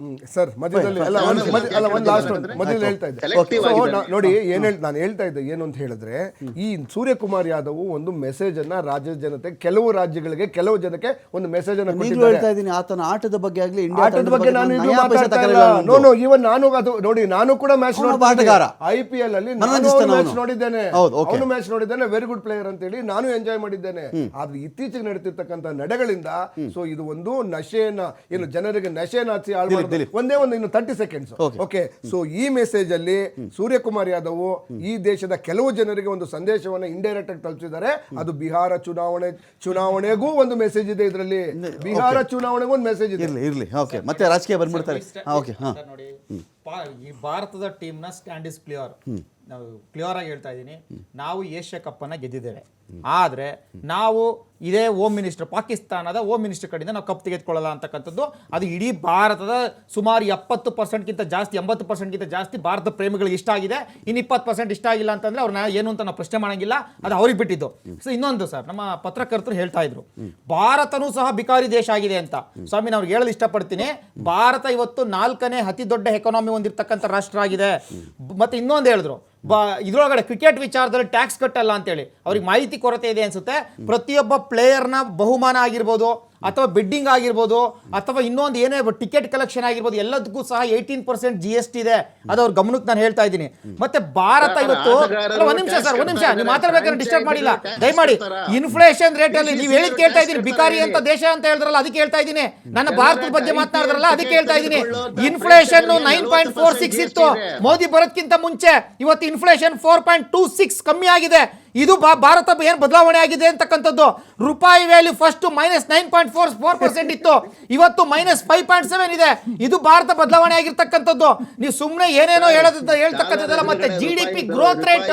ಹ್ಮ್, sir ಮಧ್ಯದಲ್ಲಿ ಅಲ್ಲ ಒಂದು ಮಧ್ಯ- ಅಲ್ಲ ಒಂದು ಲಾಸ್ಟ್ ಒಂದು ಮೊದಲು ಹೇಳ್ತಾ ಇದ್ದೆ. Selective So, ಆಗಿದೆ. ನಾ- ನೋಡಿ ಏನ್ ಹೇಳ್ ನಾನು ಹೇಳ್ತಾ ಇದ್ದೆ ಏನು ಅಂತ ಹೇಳಿದ್ರೆ ಈ ಸೂರ್ಯಕುಮಾರ್ ಯಾದವ್ ಒಂದು ಮೆಸೇಜ್ ಅನ್ನ ರಾಜ್ಯದ ಜನತೆ ಕೆಲವು ರಾಜ್ಯಗಳಿಗೆ ಕೆಲವು ಜನಕ್ಕೆ ಒಂದು ಮೆಸೇಜ್ ಅನ್ನ ಈಗಲೂ ಕೊಟ್ಟಿದ್ದಾರೆ. ಹೇಳ್ತಾ ಇದ್ದೀನಿ ಆತನ ಆಟದ ಬಗ್ಗೆ ಆಗ್ಲಿ ಇಂಡಿಯಾ ಆಟದ ತಂಡದ ಬಗ್ಗೆ ನಾನು ನಾನು ಈಗಲೂ ನಯಾ ಪೈಸೆ ಮಾತಾಡ್ತಾ ಇಲ್ಲ. ನಂದು. ನೋ ನೋ ಇವನ್ ನಾನು ಅದು ನೋಡಿ ನಾನು ಕೂಡ ಮ್ಯಾಚ್ ಅವನು ಆಟಗಾರ. ಐ ಪಿ ಎಲ್ ಅಲ್ಲಿ ನಾನು ಮನರಂಜಿಸ್ತಾನೆ ಮ್ಯಾಚ್ ಅವನು. ನೋಡಿದ್ದೇನೆ. ಹೌದು, okay. ಅವನು ಮ್ಯಾಚ್ ನೋಡಿದ್ದೇನೆ ವೆರಿ ಗುಡ್ ಪ್ಲೇಯರ್ ಅಂತ ಹೇಳಿ ನಾನು ಎಂಜಾಯ್ ಮಾಡಿದ್ದೇನೆ. ಆದ್ರೆ ಇತ್ತೀಚೆಗೆ ನಡೀತಿರ್ತಕ್ಕಂತ ನಡೆಗಳಿಂದ ಸೊ ಇದು ಒಂದು ನಶೆಯನ್ನ ಏನು ಜನರಿಗೆ ನಶೆಯನ್ನ ಹಚ್ಚಿ ಹಾಳು ದಿಲೀಪ್, ಒಂದೇ ಒಂದು ಇನ್ನು ತರ್ಟಿ ಸೆಕೆಂಡ್ಸ್ ಓಕೆ ಸೊ ಈ ಮೆಸೇಜ್ ಅಲ್ಲಿ ಸೂರ್ಯಕುಮಾರ್ ಯಾದವ್ ಈ ದೇಶದ ಕೆಲವು ಜನರಿಗೆ ಒಂದು ಸಂದೇಶವನ್ನ ಇಂಡೈರೆಕ್ಟ್ ಆಗಿ ತಲುಪಿಸಿದ್ದಾರೆ. ಅದು ಬಿಹಾರ ಚುನಾವಣೆ ಚುನಾವಣೆಗೂ ಒಂದು ಮೆಸೇಜ್ ಇದೆ ಇದರಲ್ಲಿ. ಬಿಹಾರ ಚುನಾವಣೆಗೂ ಒಂದು ಮೆಸೇಜ್ ಇದೆ. ಇರ್ಲಿ ಇರ್ಲಿ. ಓಕೆ ಮತ್ತೆ ರಾಜಕೀಯ ಬಂದ್ಬಿಡ್ತಾರೆ. ಓಕೆ ಹಾ ನೋಡಿ ಈ ಭಾರತದ ಟೀಮ್ನ ಸ್ಟ್ಯಾಂಡ್ ಇಸ್ ಕ್ಲಿಯರ್ ನಾವು ಕ್ಲಿಯರ್ ಆಗಿ ಹೇಳ್ತಾ ಇದ್ದೀನಿ. ನಾವು ಏಷ್ಯಾ ಕಪ್ ಅನ್ನ ಗೆದ್ದಿದ್ದೇವೆ. ಆದ್ರೆ ನಾವು ಇದೇ ಹೋಮ್ ಮಿನಿಸ್ಟರ್ ಪಾಕಿಸ್ತಾನದ ಹೋಮ್ ಮಿನಿಸ್ಟರ್ ಕಡೆಯಿಂದ ನಾವು ಕಪ್ ತೆಗೆದುಕೊಳ್ಳಲ್ಲ ಅಂತಕ್ಕಂಥದ್ದು. ಅದು ಇಡೀ ಭಾರತದ ಸುಮಾರು ಎಪ್ಪತ್ತು ಪರ್ಸೆಂಟ್ಗಿಂತ ಜಾಸ್ತಿ, ಎಂಬತ್ತು ಪರ್ಸೆಂಟ್ಗಿಂತ ಜಾಸ್ತಿ ಭಾರತ ಪ್ರೇಮಿಗಳಿಗೆ ಇಷ್ಟ ಆಗಿದೆ. ಇನ್ನು ಇಪ್ಪತ್ತು ಪರ್ಸೆಂಟ್ ಇಷ್ಟ ಆಗಿಲ್ಲ ಅಂತಂದ್ರೆ ಅವ್ರನ್ನ ಏನು ಅಂತ ನಾವು ಪ್ರಶ್ನೆ ಮಾಡಂಗಿಲ್ಲ. ಅದು ಅವ್ರಿಗೆ ಬಿಟ್ಟಿದ್ದು. ಸೊ ಇನ್ನೊಂದು ಸರ್, ನಮ್ಮ ಪತ್ರಕರ್ತರು ಹೇಳ್ತಾ ಇದ್ರು. ಭಾರತನೂ ಸಹ ಬಿಕಾರಿ ದೇಶ ಆಗಿದೆ ಅಂತ. ಸ್ವಾಮಿ ಅವ್ರಿಗೆ ಹೇಳಲು ಇಷ್ಟಪಡ್ತೀನಿ. ಭಾರತ ಇವತ್ತು ನಾಲ್ಕನೇ ಅತಿ ದೊಡ್ಡ ಎಕಾನಮಿ ಹೊಂದಿರತಕ್ಕಂಥ ರಾಷ್ಟ್ರ ಆಗಿದೆ. ಮತ್ತೆ ಇನ್ನೊಂದು ಹೇಳಿದ್ರು. ಬ, ಇದ್ರೊಳಗಡೆ ಕ್ರಿಕೆಟ್ ವಿಚಾರದಲ್ಲಿ ಟ್ಯಾಕ್ಸ್ ಕಟ್ಟಲ್ಲ ಅಂತೇಳಿ. ಅವ್ರಿಗೆ ಮಾಹಿತಿ ಕೊರತೆ ಇದೆ ಅನ್ಸುತ್ತೆ. ಪ್ರತಿಯೊಬ್ಬ ಪ್ಲೇಯರ್ನ ಬಹುಮಾನ ಆಗಿರ್ಬೋದು ಅಥವಾ ಬಿಡ್ಡಿಂಗ್ ಆಗಿರ್ಬೋದು ಅಥವಾ ಇನ್ನೊಂದು ಏನೇ ಟಿಕೆಟ್ ಕಲೆಕ್ಷನ್ ಆಗಿರ್ಬೋದು ಎಲ್ಲದಕ್ಕೂ ಸಹ eighteen percent G S T ಇದೆ. ಅದು ಅವ್ರ ಗಮನಕ್ಕೆ ನಾನು ಹೇಳ್ತಾ ಇದ್ದೀನಿ. ಮತ್ತೆ ಭಾರತ ಇವತ್ತು ಒಂದ್ ನಿಮಿಷ ಸರ್ ಒಂದ್ ನಿಮಿಷ. ನೀವು ಮಾತಾಡ್ಬೇಕಾದ್ರೆ ಡಿಸ್ಟರ್ಬ್ ಮಾಡಿಲ್ಲ. ದಯಮಾಡಿ? ಇನ್ಫ್ಲೇಷನ್ ರೇಟ್ ಅಲ್ಲಿ ನೀವು ಹೇಳಿದ್ ಕೇಳ್ತಾ ಇದ್ದೀನಿ. ಬಿಕಾರಿ ಅಂತ ದೇಶ ಅಂತ ಹೇಳಿದ್ರಲ್ಲ ಅದಕ್ಕೆ ಹೇಳ್ತಾ ಇದ್ದೀನಿ. ನನ್ನ ಭಾರತದ ಬಗ್ಗೆ ಮಾತಾಡಿದ್ರಲ್ಲ ಮಾತನಾಡಿದ್ರಲ್ಲ ಅದಕ್ಕೆ ಹೇಳ್ತಾ ಇದ್ದೀನಿ. ತೆಗೆದುಕೊಳ್ಳೋ inflation nine point four six 40% ಇತ್ತು ಮೋದಿ ಬರೋದ್ಕಿಂತ ಮುಂಚೆ ಇವತ್ತು inflation four point two six ಕಮ್ಮಿ ಆಗಿದೆ. ಇದು ಭಾರತ ಏನು ಬದಲಾವಣೆ ಆಗಿದೆ ಅಂತಕ್ಕಂಥದ್ದು. ರೂಪಾಯಿ value first minus nine point four four percent ಇತ್ತು. ಇವತ್ತು ಮೈನಸ್ ಫೈವ್ ಪಾಯಿಂಟ್ ಸೆವೆನ್ ಇದೆ. ಇದು ಭಾರತ ಬದಲಾವಣೆ ಆಗಿರ್ತಕ್ಕಂಥದ್ದು. ನೀವು ಸುಮ್ಮನೆ ಏನೇನೋ ಹೇಳೋದ್ ಹೇಳ್ತಕ್ಕಂಥದ್ದಲ್ಲ ಮತ್ತೆ G D P growth rate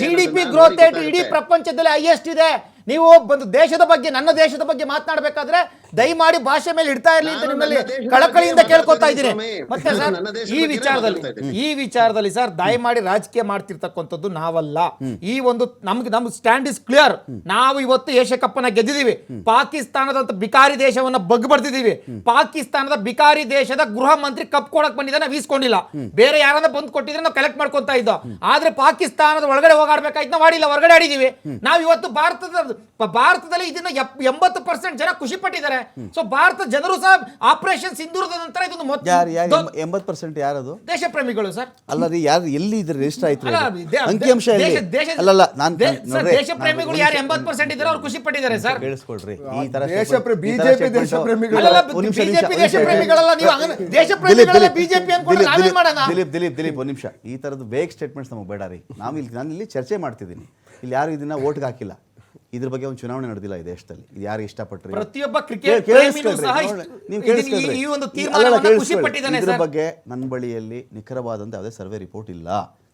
G D P growth rate ಇಡೀ ಪ್ರಪಂಚದಲ್ಲಿ ಹೈಯೆಸ್ಟ್ ಇದೆ. ನೀವು ಒಂದು ದೇಶದ ಬಗ್ಗೆ ನನ್ನ ದೇಶದ ಬಗ್ಗೆ ಮಾತನಾಡಬೇಕಾದ್ರೆ ದಯಮಾಡಿ ಭಾಷೆ ಮೇಲೆ ಇಡ್ತಾ ಇರಲಿ ಅಂತ ನಿಮ್ಮಲ್ಲಿ ಕಳಕಳಿಯಿಂದ ಕೇಳ್ಕೊತಾ ಇದ್ದೀನಿ. ಮತ್ತೆ ಸರ್ ಈ ವಿಚಾರದಲ್ಲಿ. ಈ ವಿಚಾರದಲ್ಲಿ ಸರ್ ದಯಮಾಡಿ ರಾಜಕೀಯ ಮಾಡ್ತಿರ್ತಕ್ಕಂಥದ್ದು ನಾವಲ್ಲ. ಈ ಒಂದು ನಮ್ಗೆ ನಮ್ ಸ್ಟ್ಯಾಂಡ್ ಇಸ್ ಕ್ಲಿಯರ್ ನಾವು ಇವತ್ತು ಏಷ್ಯಾ ಕಪ್ ಅನ್ನ ಗೆದ್ದಿದೀವಿ ಪಾಕಿಸ್ತಾನದಂತ ಬಿಕಾರಿ ದೇಶವನ್ನ ಬಗ್ ಬರ್ತಿದೀವಿ ಪಾಕಿಸ್ತಾನದ ಬಿಕಾರಿ ದೇಶದ ಗೃಹ ಮಂತ್ರಿ ಕಪ್ ಕೊಡಕ್ ಬಂದಿದ್ದಾನೆ ನಾವು ಈಸ್ಕೊಂಡಿಲ್ಲ ಬೇರೆ ಯಾರನ್ನ ಬಂದು ಕೊಟ್ಟಿದ್ರೆ ನಾವು ಕಲೆಕ್ಟ್ ಮಾಡ್ಕೊಂತ ಇದ್ದೋ. ಆದ್ರೆ ಪಾಕಿಸ್ತಾನದ ಒಳಗಡೆ ಹೋಗಾಡ್ಬೇಕಾಯ್ತು ನಾವು ಆಡಿಲ್ಲ ಹೊರಗಡೆ ಆಡಿದೀವಿ. ನಾವು ಇವತ್ತು ಭಾರತದ ಭಾರತದಲ್ಲಿ ಇದನ್ನ ಎಪ್- ಎಂಬತ್ತು ಪರ್ಸೆಂಟ್ ಜನ ಖುಷಿ ಪಟ್ಟಿದ್ದಾರೆ. ಸೊ ಭಾರತ ಜನರು ಸಹ ಆಪರೇಷನ್ ಸಿಂಧೂರದ ನಂತರ ಇದೊಂದು ಮೊತ್ತ- ಯಾರು ಯಾರು ಎಂಬತ್ತು ಪರ್ಸೆಂಟ್ ಯಾರದು? ದೇಶ ಪ್ರೇಮಿಗಳು ಸರ್. ಅಲ್ಲ ರೀ ಯಾರು ಎಲ್ಲಿ ಇದ್ರ ರಿಜಿಸ್ಟರ್ ಆಯ್ತು ಅಲ್ಲ, ದೇ- ಅಂಕಿಅಂಶ ಎಲ್ಲಿ ದೇಶ- ಅಲ್ಲಲ್ಲ ನಾನು ದೇ- ಸರ್, ದೇಶ ಪ್ರೇಮಿಗಳು ಯಾರು ಎಂಬತ್ತು ಪರ್ಸೆಂಟ್ ಇದ್ದಾರೆ ಅವ್ರು ಖುಷಿ ಪಟ್ಟಿದ್ದಾರೆ ಸರ್. ಕೇಳಿಸ್ಕೊಳ್ರಿ ಈ ತರ ದೇಶ ಬಿಜೆಪಿ ಪ್ರ- ಈ ತರ BJP statement- ದೇಶ ಪ್ರೇಮಿಗಳು. ಅಲ್ಲಲ್ಲ, ಅಲ್ಲಲ್ಲ, ಒಂದ್ ನಿಮಿಷ, BJP ದೇಶ ಒಂದ್ ನಿಮಿಷ. ಪ್ರೇಮಿಗಳಲ್ಲ, ನೀವು ಹಂಗಂದ್ರೆ ದೇಶ ದಿಲೀಪ್, ಪ್ರೇಮಿಗಳೆಲ್ಲ ದಿಲೀಪ್, BJP ಅನ್ಕೊಂಡ್ರೆ ದಿಲೀಪ್, ನಾವೇನ್ ದಿಲೀಪ್, ಮಾಡೋಣ? ದಿಲೀಪ್ ದಿಲೀಪ್ ದಿಲೀಪ್ ಒಂದ್ ನಿಮಿಷ. ಈ ತರದ್ದು ಬೇಗ ಸ್ಟೇಟ್ಮೆಂಟ್ಸ್ ನಮಗೆ ಬೇಡ ರೀ. ನಾವು ಇಲ್ಲಿ ನಾನು ಇಲ್ಲಿ ಚರ್ಚೆ ಮಾಡ್ತಿದ್ದೀನಿ. ಇಲ್ಲಿ ಯಾರು ಇದನ್ನ ಓಟ್ಗೆ ಹಾಕಿಲ್ಲ. ಇದ್ರ ಬಗ್ಗೆ ಒಂದು ಚುನಾವಣೆ ನಡೆದಿಲ್ಲ ಈ ದೇಶದಲ್ಲಿ. ಇದು ಯಾರು ಇಷ್ಟಪಟ್ರಿ? ಪ್ರತಿಯೊಬ್ಬ ಕ್ರಿಕೆಟ್ ಪ್ರೇಮಿನೂ ಕೇಳಿಸ್ಕೊಳ್ರಿ, ಸಹ ಇಷ್ಟು- ನೀವು ಇದನ್ನ- ಈ- ಈ ಒಂದು ಅಲ್ಲಲ್ಲ, ತೀರ್ಮಾನವನ್ನ ಖುಷಿ ಕೇಳಿಸ್ಕೊಳ್ರಿ. ಪಟ್ಟಿದ್ದಾನೆ ಇದ್ರ ಸರ್. ಬಗ್ಗೆ ನನ್ನ ಬಳಿಯಲ್ಲಿ ನಿಖರವಾದಂಥ ಯಾವುದೇ ಸರ್ವೆ ರಿಪೋರ್ಟ್ ಇಲ್ಲ.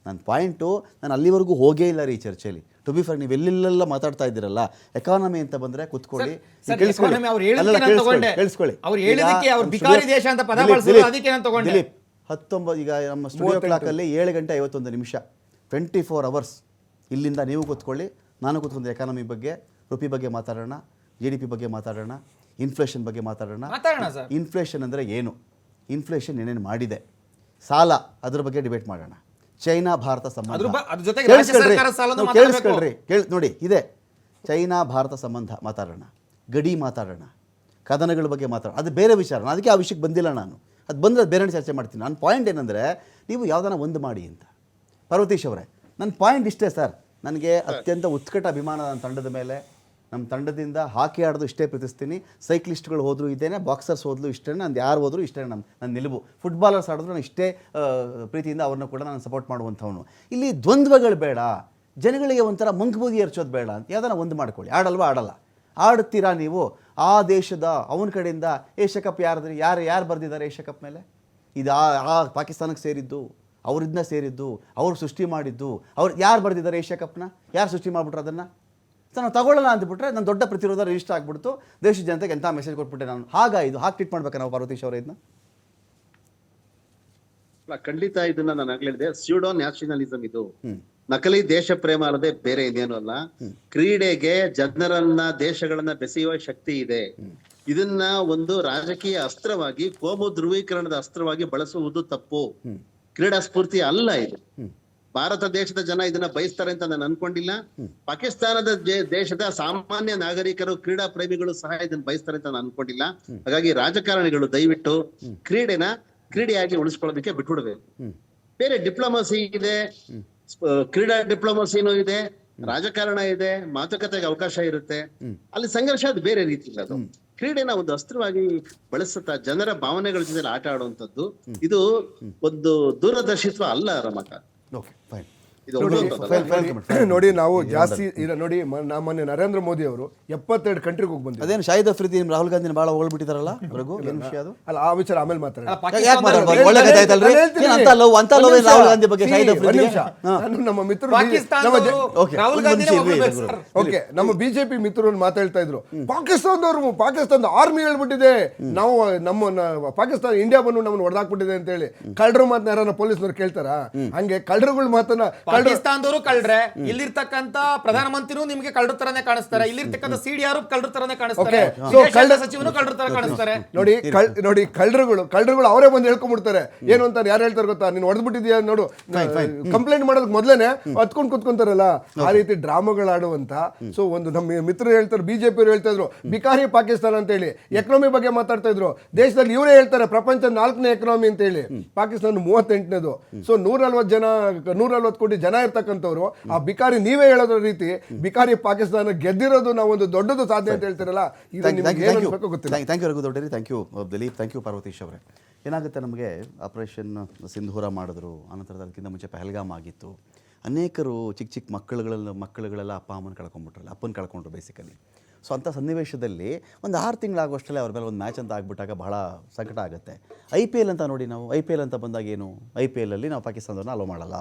ನನ್ನ ಪಾಯಿಂಟು ನಾನು ಅಲ್ಲಿವರೆಗೂ ಹೋಗೇ ಇಲ್ಲ ರೀ ಈ ಚರ್ಚೆಯಲ್ಲಿ. ಟು ಬಿ ಫರ್ ನೀವು ಎಲ್ಲೆಲ್ಲ ಮಾತಾಡ್ತಾ ಇದ್ದೀರಲ್ಲ? ಎಕಾನಮಿ ಅಂತ ಬಂದ್ರೆ ಕುತ್ಕೊಳ್ಳಿ. ಸರ್, ನೀವು ಕೇಳಿಸ್ಕೊಳ್ಳಿ. economy ಅವ್ರು ಹೇಳಿದ್ದಕ್ಕೆ ಅಲ್ಲಲ್ಲ, ನಾನು ಕೇಳಿಸ್ಕೊಳ್ಳಿ, ತಗೊಂಡೆ. ಕೇಳಿಸ್ಕೊಳ್ಳಿ. ಅವ್ರು ಈಗ ಹೇಳಿದ್ದಕ್ಕೆ ಅವ್ರು ನಮ್ಮ ಬಿಕಾರಿ ದೇಶ ಅಂತ ಪದ ದಿಲೀಪ್, ಬಳಸಿದ್ರು, ದಿಲೀಪ್, ಅದಕ್ಕೆ ನಾನು ತಗೊಂಡೆ. ದಿಲೀಪ್, ಹತ್ತೊಂಬತ್ತು ಈಗ ನಮ್ಮ ಸ್ಟುಡಿಯೋ ಕ್ಲಾಕಲ್ಲಿ ಏಳು ಗಂಟೆ ಐವತ್ತೊಂದು ನಿಮಿಷ. ಟ್ವೆಂಟಿ ಫೋರ್ ಅವರ್ಸ್ ಇಲ್ಲಿಂದ ನೀವು ಕೂತ್ಕೊಳ್ಳಿ. ನಾನು ಕೂತ್ಕೊಂಡು ಎಕಾನಮಿ ಬಗ್ಗೆ ರುಪಿ ಬಗ್ಗೆ ಮಾತಾಡೋಣ ಜಿ ಡಿ ಪಿ ಬಗ್ಗೆ ಮಾತಾಡೋಣ ಇನ್ಫ್ಲೇಷನ್ ಬಗ್ಗೆ ಮಾತಾಡೋಣ. ಇನ್ಫ್ಲೇಷನ್ ಅಂದರೆ ಏನು? ಇನ್ಫ್ಲೇಷನ್ ಏನೇನು ಮಾಡಿದೆ? ಸಾಲ ಅದ್ರ ಬಗ್ಗೆ ಡಿಬೇಟ್ ಮಾಡೋಣ. ಚೈನಾ ಭಾರತ ಸಂಬಂಧ. ಕೇಳಿಸ್ಕೊಳ್ರಿ. ಕೇಳಿ ನೋಡಿ ಇದೆ. ಚೈನಾ ಭಾರತ ಸಂಬಂಧ ಮಾತಾಡೋಣ. ಗಡಿ ಮಾತಾಡೋಣ. ಕದನಗಳ ಬಗ್ಗೆ ಮಾತಾಡೋಣ. ಅದು ಬೇರೆ ವಿಚಾರ. ನಾನು ಅದಕ್ಕೆ ಆ ವಿಷಯಕ್ಕೆ ಬಂದಿಲ್ಲ ನಾನು. ಅದು ಬಂದರೆ ಬೇರೆ ಚರ್ಚೆ ಮಾಡ್ತೀನಿ. ನನ್ನ ಪಾಯಿಂಟ್ ಏನಂದರೆ ನೀವು ಯಾವ್ದಾನ ಒಂದು ಮಾಡಿ ಅಂತ. ಪಾರ್ವತೀಶ್ ಅವರೇ ನನ್ನ ಪಾಯಿಂಟ್ ಇಷ್ಟೇ ಸರ್ ನನಗೆ ಅತ್ಯಂತ ಉತ್ಕಟ ಅಭಿಮಾನ ನನ್ನ ತಂಡದ ಮೇಲೆ. ನಮ್ಮ ತಂಡದಿಂದ ಹಾಕಿ ಆಡೋದು ಇಷ್ಟೇ ಪ್ರೀತಿಸ್ತೀನಿ. ಸೈಕ್ಲಿಸ್ಟ್ಗಳು ಹೋದರೂ ಇದ್ದೇನೆ ಬಾಕ್ಸರ್ಸ್ ಹೋದ್ಲು ಇಷ್ಟೇ ನಂದು ಯಾರು ಹೋದರೂ ಇಷ್ಟೇ ನಮ್ಮ ನನ್ನ ನಿಲುವು. ಫುಟ್ಬಾಲರ್ಸ್ ಆಡಿದ್ರು ನಾನು ಇಷ್ಟೇ ಪ್ರೀತಿಯಿಂದ ಅವ್ರನ್ನ ಕೂಡ ನಾನು ಸಪೋರ್ಟ್ ಮಾಡುವಂಥವನು. ಇಲ್ಲಿ ದ್ವಂದ್ವಗಳು ಬೇಡ. ಜನಗಳಿಗೆ ಒಂಥರ ಮುಂಗ್ಬೂದಿ ಎರಚೋದು ಬೇಡ ಅಂತ ಯಾವ್ದಾನ ಒಂದು ಮಾಡ್ಕೊಳ್ಳಿ. ಆಡಲ್ವಾ? ಆಡಲ್ಲ. ಆಡ್ತೀರಾ ನೀವು? ಆ ದೇಶದ ಅವನ ಕಡೆಯಿಂದ ಏಷ್ಯಾ ಕಪ್ ಯಾರ್ದ್ರಿ? ಯಾರು ಯಾರು ಬರೆದಿದ್ದಾರೆ ಏಷ್ಯಾ ಕಪ್ ಮೇಲೆ? ಇದು ಆ ಪಾಕಿಸ್ತಾನಕ್ಕೆ ಸೇರಿದ್ದು. ಅವರಿದ್ನ ಸೇರಿದ್ದು ಅವರು ಸೃಷ್ಟಿ ಮಾಡಿದ್ದು ಅವ್ರು ಯಾರು ಬರೆದಿದ್ದಾರೆ ಏಷ್ಯಾ ಕಪ್ನ? ಯಾರು ಸೃಷ್ಟಿ ಮಾಡಿಬಿಟ್ರೆ ಅದನ್ನು? ಸೊ ನಾವು ತಗೊಳ್ಳಲ್ಲ ಅಂದ್ಬಿಟ್ರೆ ನಾನು ದೊಡ್ಡ ಪ್ರತಿರೋಧ ರಿಜಿಸ್ಟರ್ ಆಗಿಬಿಡ್ತು. ದೇಶದ ಜನತೆಗೆ ಎಂಥ ಮೆಸೇಜ್ ಕೊಟ್ಬಿಟ್ಟೆ ನಾನು? ಹಾಗಾಯಿತು ಹಾಗೆ ಟ್ರೀಟ್ ಮಾಡ್ಬೇಕು ನಾವು ಪಾರ್ವತೀಶ್ ಅವರ ಇದನ್ನ ಖಂಡಿತ ಇದನ್ನ ನಾನು ಹೇಳಿದೆ ಸ್ಯೂಡೋ ನ್ಯಾಷನಲಿಸಂ ಇದು. ನಕಲಿ ದೇಶ ಪ್ರೇಮ ಅಲ್ಲದೆ ಬೇರೆ ಇನ್ನೇನು ಅಲ್ಲ. ಕ್ರೀಡೆಗೆ ಜನರನ್ನ ದೇಶಗಳನ್ನ ಬೆಸೆಯುವ ಶಕ್ತಿ ಇದೆ. ಇದನ್ನ ಒಂದು ರಾಜಕೀಯ ಅಸ್ತ್ರವಾಗಿ ಕೋಮು ಧ್ರುವೀಕರಣದ ಅಸ್ತ್ರವಾಗಿ ಬಳಸುವುದು ತಪ್ಪು. ಕ್ರೀಡಾ ಸ್ಫೂರ್ತಿ ಅಲ್ಲ ಇದು. ಭಾರತ ದೇಶದ ಜನ ಇದನ್ನ ಬಯಸ್ತಾರೆ ಅಂತ ನಾನು ಅನ್ಕೊಂಡಿಲ್ಲ. ಪಾಕಿಸ್ತಾನದ ದೇಶದ ಸಾಮಾನ್ಯ ನಾಗರಿಕರು ಕ್ರೀಡಾ ಪ್ರೇಮಿಗಳು ಸಹ ಇದನ್ನ ಬಯಸ್ತಾರೆ ಅಂತ ನಾನು ಅನ್ಕೊಂಡಿಲ್ಲ. ಹಾಗಾಗಿ ರಾಜಕಾರಣಿಗಳು ದಯವಿಟ್ಟು ಕ್ರೀಡೆನ ಕ್ರೀಡೆಯಾಗಿ ಉಳಿಸ್ಕೊಳ್ಳೋದಕ್ಕೆ ಬಿಟ್ಬಿಡ್ಬೇಕು. ಬೇರೆ ಡಿಪ್ಲೊಮಸಿ ಇದೆ. ಕ್ರೀಡಾ ಡಿಪ್ಲೊಮಸಿನೂ ಇದೆ. ರಾಜಕಾರಣ ಇದೆ. ಮಾತುಕತೆಗೆ ಅವಕಾಶ ಇರುತ್ತೆ. ಅಲ್ಲಿ ಸಂಘರ್ಷ ಅದು ಬೇರೆ ರೀತಿ ಅದು. ಕ್ರೀಡೆನ ಒಂದು ಅಸ್ತ್ರವಾಗಿ ಬಳಸುತ್ತಾ ಜನರ ಭಾವನೆಗಳ ಜೊತೆ ಆಟ ಆಡುವಂತದ್ದು ಇದು ಒಂದು ದೂರದರ್ಶಿತ್ವ ಅಲ್ಲ ರಮಕ. ಓಕೆ ಫೈನ್ ಇದು ನೋಡಿ, ನಾವು ಜಾಸ್ತಿ ಇಲ್ಲ ನೋಡಿ ನಮ್ಮನ್ನ ನರೇಂದ್ರ ಮೋದಿ ಅವರು ಎಪ್ಪತ್ತೆರಡು ಕಂಟ್ರಿಗೆ ಹೋಗಿ ಬಂದಿದ್ದಾರೆ. ಅದೇನು ಶಾಹಿದ್ ಅಫ್ರಿದಿ ನಿಮ್ ರಾಹುಲ್ ಗಾಂಧಿನ ಭಾಳ ಹೊಗಳ್ಬಿಟ್ಟಿದಾರಲ್ಲ ಅವ್ರಿಗೂ? ಏನು ವಿಷಯ ಅದು? ಅಲ್ಲ ಆ ವಿಚಾರ ಆಮೇಲೆ ಲವ್ ರಾಹುಲ್ ಗಾಂಧಿ ಬಗ್ಗೆ ಶಾಹಿದ್ ನಮ್ಮ ಮಿತ್ರರು ಓಕೆ, ನಮ್ಮ ಬಿಜೆಪಿ ಮಿತ್ರರು ಮಾತಾಡ್ತಾ ಇದ್ರು. ಪಾಕಿಸ್ತಾನದವರು ಪಾಕಿಸ್ತಾನದ ಆರ್ಮಿ ಹೇಳ್ಬಿಟ್ಟಿದೆ. ನಾವು ನಮ್ಮ ಪಾಕಿಸ್ತಾನ ಇಂಡಿಯಾ ಬಂದು ನಮ್ಮನ್ನ ಹೊಡೆದಾಕ್ಬಿಟ್ಟಿದೆ ಅಂತ ಹೇಳಿ ಕಳ್ಳರು ಮಾತನ್ನ ಯಾರನ್ನ ಪೊಲೀಸ್ನವ್ರು ಕೇಳ್ತಾರ? ಹಂಗೆ ಕಳ್ಳರುಗಳ ಮಾತನ್ನ ಪಾಕಿಸ್ತಾನದವರು ಕಳ್ರೆ ಇಲ್ಲಿರ್ತಕ್ಕಂತ ಪ್ರಧಾನಮಂತ್ರಿನೂ ನಿಮ್ಗೆ ಕಳ್ಳರ ತರನೇ ಕಾಣಿಸ್ತಾರೆ ಇಲ್ಲಿರ್ತಕ್ಕಂಥ ಸಿಡಿಆರ್ ಕಳ್ಳರ ತರನೇ ಕಾಣಿಸ್ತಾರೆ ವಿದೇಶಾಂಗ ಕಳ್ಳ- ಸಚಿವನು ಕಳ್ಳರ ತರ ಕಾಣಿಸ್ತಾರೆ. ನೋಡಿ ನೋಡಿ ಕಳ್ಳರುಗಳು ಕಳ್ಳರುಗಳು ಅವರೇ ಬಂದು ಹೇಳ್ಕೊಂಡ್ಬಿಡ್ತಾರೆ. ಏನು ಅಂತ ಯಾರು ಹೇಳ್ತಾರೆ ಗೊತ್ತಾ? ನೀನು ಹೊಡೆದ್ಬಿಟ್ಟಿದ್ಯಾ ನೋಡು. ಕಂಪ್ಲೇಂಟ್ ಮಾಡೋದಕ್ಕೆ ಮೊದಲೇನೆ ಹತ್ಕೊಂಡು ಕುತ್ಕೊಂತಾರಲ್ಲ. ಆ ರೀತಿ ಡ್ರಾಮಾಗಳಾಡುವಂತ ಸೊ ಒಂದು ನಮ್ಮ ಮಿತ್ರರು ಹೇಳ್ತಾರೆ ಬಿಜೆಪಿ ಅವರು ಹೇಳ್ತಾ ಇದ್ರು ಬಿಕಾರಿ ಪಾಕಿಸ್ತಾನ ಅಂತ ಹೇಳಿ. ಎಕನಾಮಿ ಬಗ್ಗೆ ಮಾತಾಡ್ತಾ ಇದ್ರು. ದೇಶದಲ್ಲಿ ಇವರೇ ಹೇಳ್ತಾರೆ ಪ್ರಪಂಚದ ನಾಲ್ಕನೇ ಎಕನಾಮಿ ಅಂತ ಹೇಳಿ. ಪಾಕಿಸ್ತಾನ ಮೂವತ್ತೆಂಟನೇದು. ಸೊ ನೂರ ನಲ್ವತ್ತು ಜನ ನೂರ ನಲ್ವತ್ತು ಕೋಟಿ ಜನ ಇರ್ತಕ್ಕಂಥವ್ರು ಆ ಬಿಕಾರಿ ನೀವೇ ಹೇಳೋದ್ರ ರೀತಿ ಬಿಕಾರಿ ಪಾಕಿಸ್ತಾನ ಗೆದ್ದಿರೋದು ನಾವು ಒಂದು ದೊಡ್ಡದು ಸಾಧ್ಯ ಅಂತ ಹೇಳ್ತಾರಲ್ಲ ಇದು ಥ್ಯಾಂಕ್ ನಿಮ್ಗೆ ಯು ಏನು ಅನ್ಸ್ಬೇಕೋ ಗೊತ್ತಿಲ್ಲ. Thank you Raghu Doddari thank you Dilip. Thank you Parvathish ಅವರೇ. ಏನಾಗುತ್ತೆ ನಮಗೆ ಆಪರೇಷನ್ ಸಿಂಧೂರ ಮಾಡಿದ್ರು ಆನಂತರ ಅದಕ್ಕಿಂತ ಮುಂಚೆ ಪಹಲ್ಗಾಮ್ ಆಗಿತ್ತು. ಅನೇಕರು ಚಿಕ್ಕ ಚಿಕ್ಕ ಮಕ್ಕಳುಗಳೆಲ್ಲ ಮಕ್ಕಳುಗಳೆಲ್ಲ ಅಪ್ಪ ಅಮ್ಮನ ಕಳ್ಕೊಂಡ್ಬಿಟ್ರಲ್ಲ ಅಪ್ಪನ ಕಳ್ಕೊಂಡ್ರು ಬೇಸಿಕಲಿ ಸೊ ಅಂಥ ಸನ್ನಿವೇಶದಲ್ಲಿ ಒಂದು ಆರು ತಿಂಗಳಾಗುವಷ್ಟರಲ್ಲಿ ಅವ್ರ ಮೇಲೆ ಒಂದು ಮ್ಯಾಚ್ ಅಂತ ಆಗಿಬಿಟ್ಟಾಗ ಬಹಳ ಸಂಕಟ ಆಗುತ್ತೆ. ಐ ಪಿ ಎಲ್ ಅಂತ ನೋಡಿ ನಾವು ಐ ಪಿ ಎಲ್ ಅಂತ ಬಂದಾಗ ಏನು? ಐ ಪಿ ಎಲ್ಲಲ್ಲಿ ನಾವು ಪಾಕಿಸ್ತಾನದವ್ರನ್ನ ಅಲೋ ಮಾಡಲ್ಲ.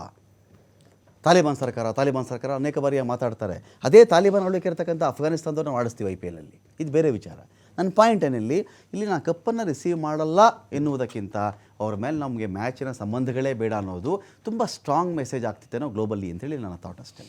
ತಾಲಿಬಾನ್ ಸರ್ಕಾರ ತಾಲಿಬಾನ್ ಸರ್ಕಾರ ಅನೇಕ ಬಾರಿ ಮಾತಾಡ್ತಾರೆ. ಅದೇ ತಾಲಿಬಾನ್ ಆಳ್ವಿಕೆ ಅಫ್ಘಾನಿಸ್ತಾನದವ್ರು ನಾವು ಆಡಿಸ್ತೀವಿ ಐ ಪಿ ಎಲ್ಲಲ್ಲಿ ಇದು ಬೇರೆ ವಿಚಾರ. ನನ್ನ ಪಾಯಿಂಟ್ ಏನಿಲ್ಲಿ, ಇಲ್ಲಿ ನಾನು ಕಪ್ಪನ್ನು ರಿಸೀವ್ ಮಾಡಲ್ಲ ಎನ್ನುವುದಕ್ಕಿಂತ ಅವ್ರ ಮೇಲೆ ನಮಗೆ ಮ್ಯಾಚಿನ ಸಂಬಂಧಗಳೇ ಬೇಡ ಅನ್ನೋದು ತುಂಬ ಸ್ಟ್ರಾಂಗ್ ಮೆಸೇಜ್ ಆಗ್ತಿತ್ತೇನೋ ಗ್ಲೋಬಲ್ಲಿ ಅಂತೇಳಿ ನನ್ನ ಥಾಟ್ ಅಷ್ಟೇ.